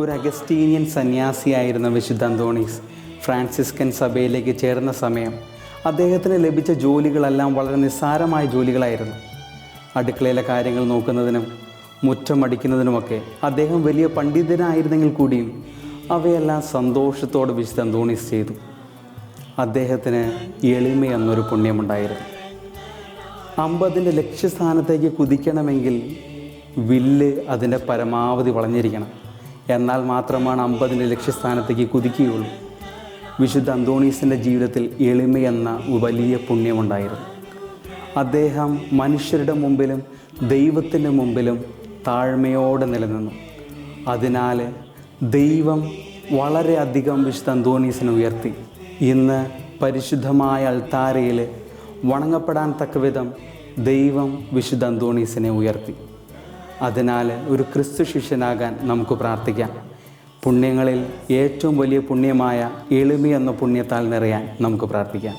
ഒരു അഗസ്റ്റീനിയൻ സന്യാസിയായിരുന്ന വിശുദ്ധ അന്തോണീസ് ഫ്രാൻസിസ്കൻ സഭയിലേക്ക് ചേർന്ന സമയം അദ്ദേഹത്തിന് ലഭിച്ച ജോലികളെല്ലാം വളരെ നിസ്സാരമായ ജോലികളായിരുന്നു. അടുക്കളയിലെ കാര്യങ്ങൾ നോക്കുന്നതിനും മുറ്റമടിക്കുന്നതിനുമൊക്കെ അദ്ദേഹം വലിയ പണ്ഡിതനായിരുന്നെങ്കിൽ കൂടിയും അവയെല്ലാം സന്തോഷത്തോടെ വിശുദ്ധ അന്തോണീസ് ചെയ്തു. അദ്ദേഹത്തിന് എളിമ എന്നൊരു പുണ്യമുണ്ടായിരുന്നു. അമ്പതിന്റെ ലക്ഷ്യസ്ഥാനത്തേക്ക് കുതിക്കണമെങ്കിൽ വില്ല് അതിന്റെ പരമാവധി വളഞ്ഞിരിക്കണം. എന്നാൽ മാത്രമാണ് അമ്പതിന്റെ ലക്ഷ്യസ്ഥാനത്തേക്ക് കുതിക്കുകയുള്ളൂ. വിശുദ്ധ അന്തോണീസിന്റെ ജീവിതത്തിൽ എളിമയെന്ന വലിയ പുണ്യമുണ്ടായിരുന്നു. അദ്ദേഹം മനുഷ്യരുടെ മുമ്പിലും ദൈവത്തിന്റെ മുമ്പിലും താഴ്മയോടെ നിലനിന്നു. അതിനാൽ ദൈവം വളരെയധികം വിശുദ്ധ അന്തോണീസിനെ ഉയർത്തി. ഇന്ന് പരിശുദ്ധമായ അൾത്താരയിൽ വണങ്ങപ്പെടാൻ തക്കവിധം ദൈവം വിശുദ്ധ അന്തോണീസിനെ ഉയർത്തി. അതിനാൽ ഒരു ക്രിസ്തു ശിഷ്യനാകാൻ നമുക്ക് പ്രാർത്ഥിക്കാം. പുണ്യങ്ങളിൽ ഏറ്റവും വലിയ പുണ്യമായ എളിമ എന്ന പുണ്യത്താൽ നിറയാൻ നമുക്ക് പ്രാർത്ഥിക്കാം.